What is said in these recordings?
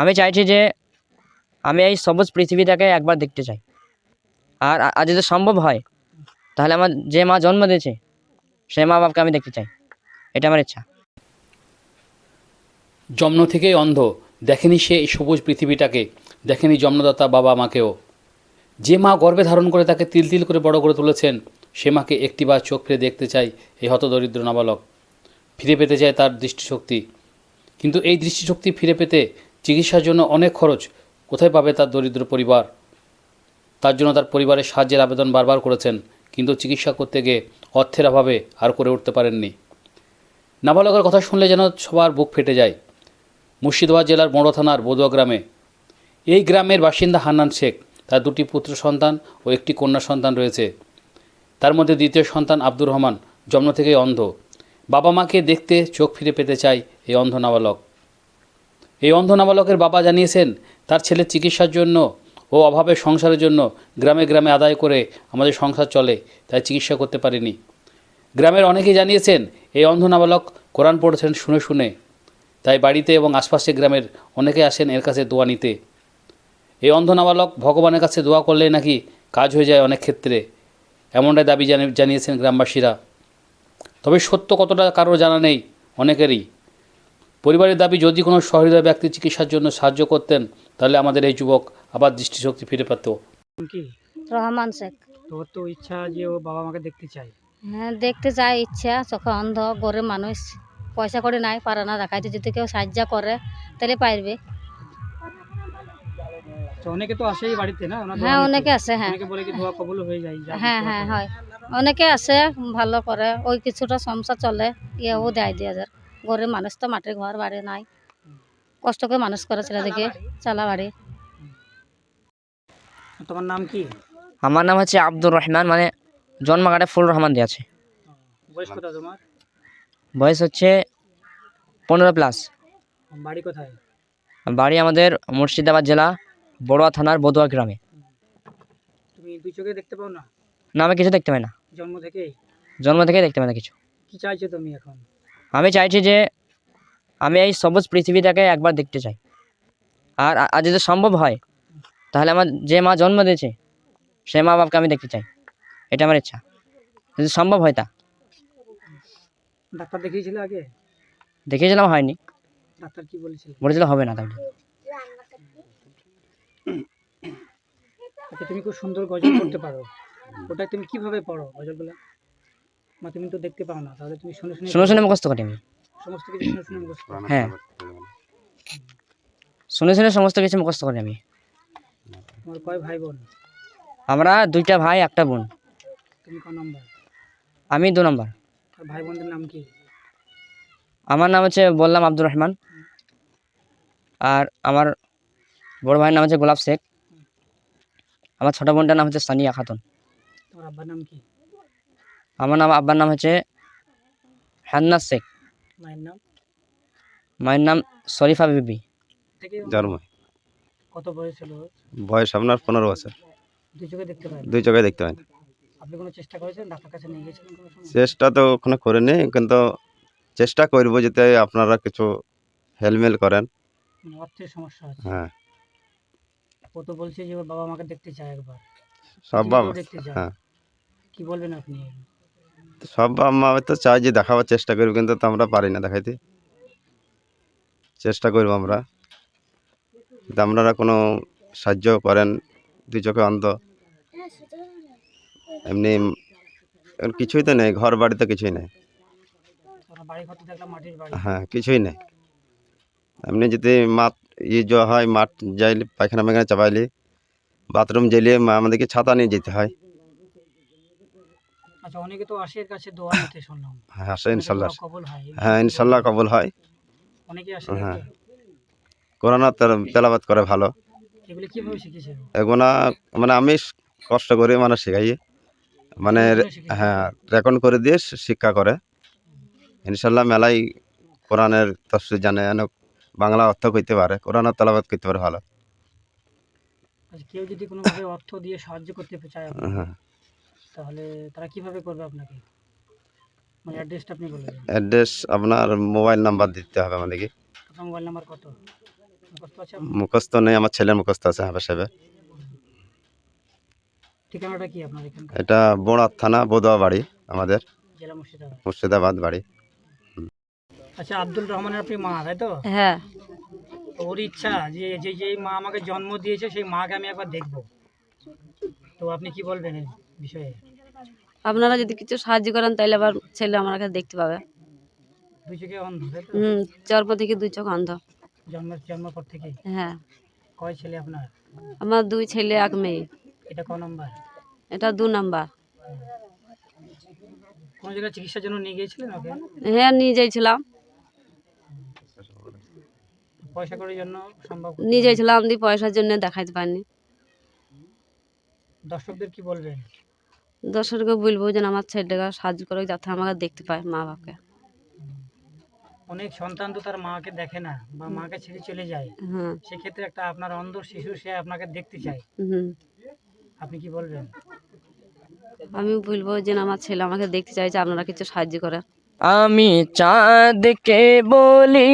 আমি চাইছি যে আমি এই সবুজ পৃথিবীটাকে একবার দেখতে চাই। আর আর যদি সম্ভব হয়, তাহলে আমার যে মা জন্ম দিয়েছে, সে মা বাপকে আমি দেখতে চাই। এটা আমার ইচ্ছা। জন্ম থেকেই অন্ধ, দেখেনি সে এই সবুজ পৃথিবীটাকে, দেখেনি জন্মদাতা বাবা মাকেও। যে মা গর্ভে ধারণ করে তাকে তিল তিল করে বড় করে তুলেছেন, সে মাকে একটিবার চোখ ফিরে দেখতে চাই এই হতদরিদ্র নাবালক। ফিরে পেতে চায় তার দৃষ্টিশক্তি। কিন্তু এই দৃষ্টিশক্তি ফিরে পেতে চিকিৎসার জন্য অনেক খরচ। কোথায় পাবে তার দরিদ্র পরিবার? তার জন্য তার পরিবারের সাহায্যের আবেদন বারবার করেছেন, কিন্তু চিকিৎসা করতে গিয়ে অর্থের অভাবে আর করে উঠতে পারেননি। নাবালকের কথা শুনলে যেন সবার বুক ফেটে যায়। মুর্শিদাবাদ জেলার বড় থানার বদুয়া গ্রামে। এই গ্রামের বাসিন্দা হান্নান শেখ, তার দুটি পুত্র সন্তান ও একটি কন্যা সন্তান রয়েছে। তার মধ্যে দ্বিতীয় সন্তান আব্দুর রহমান, জন্ম থেকেই অন্ধ। বাবা মাকে দেখতে চোখ ফিরে পেতে চায় এই অন্ধ নাবালক। এই অন্ধ নাবালকের বাবা জানিয়েছেন, তার ছেলের চিকিৎসার জন্য ও অভাবের সংসারের জন্য গ্রামে গ্রামে আদায় করে আমাদের সংসার চলে, তাই চিকিৎসা করতে পারিনি। গ্রামের অনেকেই জানিয়েছেন, এই অন্ধ নাবালক কোরআন পড়েছেন শুনে শুনে। তাই বাড়িতে এবং আশপাশের গ্রামের অনেকে আসেন এর কাছে দোয়া নিতে। এই অন্ধ নাবালক ভগবানের কাছে দোয়া করলে নাকি কাজ হয়ে যায় অনেক ক্ষেত্রে, এমনটাই দাবি জানি- জানিয়েছেন গ্রামবাসীরা। তবে সত্য কতটা কারও জানা নেই, অনেকেরই। পরিবারের দাবি যদি কোনো সহৃদয় ব্যক্তি চিকিৎসার জন্য সাহায্য করতেন তাহলে আমাদের এই যুবক আবার দৃষ্টিশক্তি ফিরে পেত। কি? রহমান শেখ। তোর তো ইচ্ছা যে ও বাবা মাকে দেখতে চায়। হ্যাঁ দেখতে চাই ইচ্ছা চোখে অন্ধ গরিব মানুষ। পয়সা করে নাই পারে না দেখাইতে যদি কেউ সাহায্য করে তাহলে পারবে। তো অনেকে তো আসেই বাড়িতে না? হ্যাঁ অনেকে আছে হ্যাঁ। অনেকে বলে কি দোয়া কবুল হয়ে যায় হ্যাঁ হ্যাঁ হয়। অনেকে আছে ভালো করে। ওই কিছুটা সংসার চলে ইয়েও দেয় দিয়ে হাজার গরিব মানুষ তো মাটির ঘর বাড়ি নাই। কষ্ট করে মানুষ করে ছেলেদিকে চালা বাড়ি। তোমার নাম কি? আমার নাম হচ্ছে আব্দুর রহমান মানে জন্মকাটে ফুল রহমান দিয়ে আছে। বয়স কোথায় তোমার? বয়স হচ্ছে পনেরো প্লাস। বাড়ি কোথায়? বাড়ি আমাদের মুর্শিদাবাদ জেলা বড়ুয়া থানার বদুয়া গ্রামে। তুমি দুই চোখে দেখতে পাও না? না আমি কিছু দেখতে পাই না। জন্ম থেকেই? জন্ম থেকে দেখতে পাই না কিছু। কি চাইছো তুমি এখন? আমি চাইছি যে আমি এই সবুজ পৃথিবীটাকে একবার দেখতে চাই। আর আর যদি সম্ভব হয় তাহলে আমার যে মা জন্ম দিয়েছে সে মা বাপকে আমি দেখতে চাই। এটা আমার ইচ্ছা। যদি সম্ভব হয় তা। ডাক্তার দেখিয়েছিলে আগে? দেখিয়েছিলাম হয়নি। ডাক্তার কি বলেছিল? বলেছিল হবে না তাহলে। আচ্ছা তুমি খুব সুন্দর গজল করতে পারো। ওটা তুমি কীভাবে পড়ো গজলগুলো? মা তুমি তো দেখতে পাও না তাহলে তুমি শুনে শুনে শুনে শুনে মুখস্থ করি আমি। সমস্ত কিছু শুনে শুনে মুখস্থ হ্যাঁ। শুনে শুনে সমস্ত কিছু মুখস্থ করি আমি। তোমার কয় ভাই বোন? আমরা দুইটা ভাই একটা বোন। তুমি ক নম্বর? আমি দু নম্বর। আর ভাই বোনদের নাম কি? আমার নাম হচ্ছে বললাম আব্দুর রহমান। আর আমার বড় ভাইয়ের নাম হচ্ছে গোলাপ শেখ। আমার ছোট বোনটার নাম হচ্ছে সানিয়া খাতুন। তোমার আব্বার নাম কি? আমার নাম আব্বার নাম হচ্ছে হান্নাস শেখ। মায়ের নাম? মায়ের নাম শরীফা বিবি। জন্ম। কত বয়স হলো? ওর? বয়স আপনার পনেরো বছর। দুই চোখে দেখতে পাই দুই চোখে দেখতে পাই আপনি কোনো চেষ্টা করেছেন? ডাক্তার কাছে নিয়ে সময়? চেষ্টা তো ওখানে করিনি কিন্তু চেষ্টা করব যাতে আপনারা কিছু হেলমেল করেন। অর্থের সমস্যা আছে? হ্যাঁ। ও তো বলছে যে বাবা মাকে দেখতে চায় একবার। সব বাবা। দেখতে চাও। হ্যাঁ। কি বলবেন আপনি? সব মা তো চাই যে দেখাবার চেষ্টা করব কিন্তু তো আমরা পারি না দেখাইতে। চেষ্টা করব আমরা। আপনারা কোনো সাহায্য করেন দুই চোখে অন্ধ। এমনি কিছুই তো নেই ঘর বাড়িতে কিছুই নেই। বাড়ি তো মাটির বাড়ি। হ্যাঁ কিছুই নেই। এমনি যদি মাঠ ইয়ে যা হয় মাঠ যাইলে পায়খানা পায়খানা চাপাইলে বাথরুম যাইলে আমাদেরকে ছাতা নিয়ে যেতে হয়। আচ্ছা অনেকে তো আসে এর কাছে দোয়া নিতে শুনলাম। হ্যাঁ আসে অনেকে ইনশাল্লাহ। কবুল হয়। হ্যাঁ ইনশাল্লাহ কবুল হয়। অনেকে আসে হ্যাঁ। দেখতে। করোনা তেলাবাদ করে ভালো। এগুলো কীভাবে শিখেছে? এগুলা মানে আমি কষ্ট করে মানে শেখাই। মানে? হ্যাঁ রেকর্ড করে দিয়ে শিক্ষা করে। ইনশাল্লাহ মেলাই কোরআনের তফসির জানে অনেক বাংলা অর্থ করতে পারে কোরআনের তেলাবাদ করতে পারে ভালো। আচ্ছা কেউ যদি কোনোভাবে অর্থ দিয়ে সাহায্য করতে চায় হ্যাঁ। তাহলে তারা কীভাবে করবে আপনাকে? মানে অ্যাড্রেসটা আপনি বলে দেন। অ্যাড্রেস আপনার মোবাইল নাম্বার দিতে হবে আমাদেরকে। আপনার মোবাইল নাম্বার কত? মুখস্থ আছে আপনার? মুখস্থ নেই আমার ছেলের মুখস্থ আছে হাফেজ সাহেবের। ঠিকানাটা কি আপনার এখানকার? এটা বোড়া থানা বোদোয়া বাড়ি আমাদের। জেলা মুর্শিদাবাদ। মুর্শিদাবাদ বাড়ি। আচ্ছা আব্দুল রহমানের আপনি মা তাই তো? হ্যাঁ। তো ওর ইচ্ছা যে যে যেই মা আমাকে জন্ম দিয়েছে সেই মাকে আমি একবার দেখব। তো আপনি কি বলবেন? এই বিষয়ে? আপনারা যদি কিছু সাহায্য করেন তাহলে আবার ছেলে আমার কাছে দেখতে পাবে। দুই চোখে অন্ধ হুম জন্ম থেকে দুই চোখ অন্ধ। জন্মের জন্মের পর থেকেই হ্যাঁ। কয় ছেলে আপনার? আমার দুই ছেলে এক মেয়ে। এটা ক নম্বর? এটা দু নাম্বার। কোনো জায়গায় চিকিৎসার জন্য নিয়ে গিয়েছিলেন ওকে? হ্যাঁ নিয়ে যাইছিলাম। পয়সা করার জন্য সম্ভব? নিয়ে যাইছিলাম দিয়ে পয়সার জন্য দেখাইতে পারিনি। দর্শকদের কি বলবেন? দর্শককে বলব যেন আমার ছেলেটাকে সাহায্য করে যাতে আমাকে দেখতে পায় মা বাবাকে অনেক সন্তান তো তার মাকে দেখে না বা মাকে ছেড়ে চলে যায়। হ্যাঁ। সেক্ষেত্রে একটা আপনার অন্ধ শিশু সে আপনাকে দেখতে চায়। হুম। আপনি কি বলবেন? আমি বলব যে আমার ছেলে আমাকে দেখতে চাইছে আপনারা কিছু সাহায্য করেন। আমি চাঁদকে বলি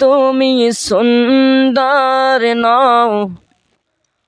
তুমি সুন্দর নাও।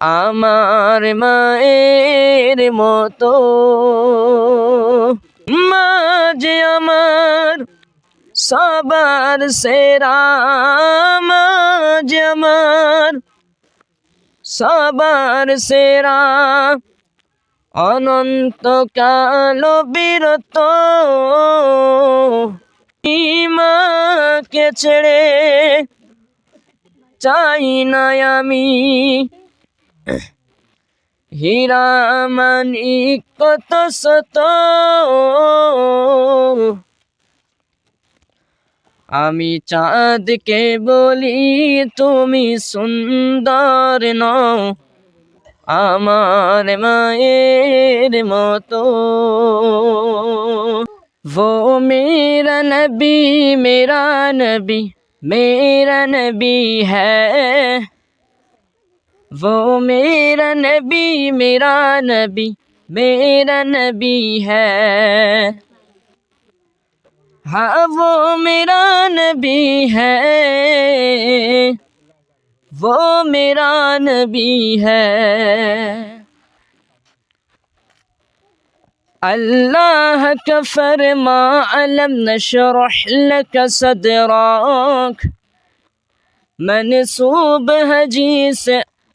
আমার মায়ের মতো। মা যে আমার সবার সেরা, মা যে আমার সবার সেরা। অনন্তকাল বিরত ইমাকে ছেড়ে চাই না আমি। হীরা মানিক কত শত আমি চাঁদকে বলি তুমি সুন্দর নও আমার মায়ের মতো वो मेरा नबी मेरा नबी मेरा नबी है वो मेरा नबी मेरा नबी मेरा नबी है हाँ वो मेरा नबी है वो मेरा नबी है अल्लाह का फरमा अलम नशरह लक सदरक منصوب हजी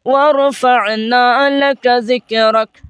ورفعنا لك ذكرك.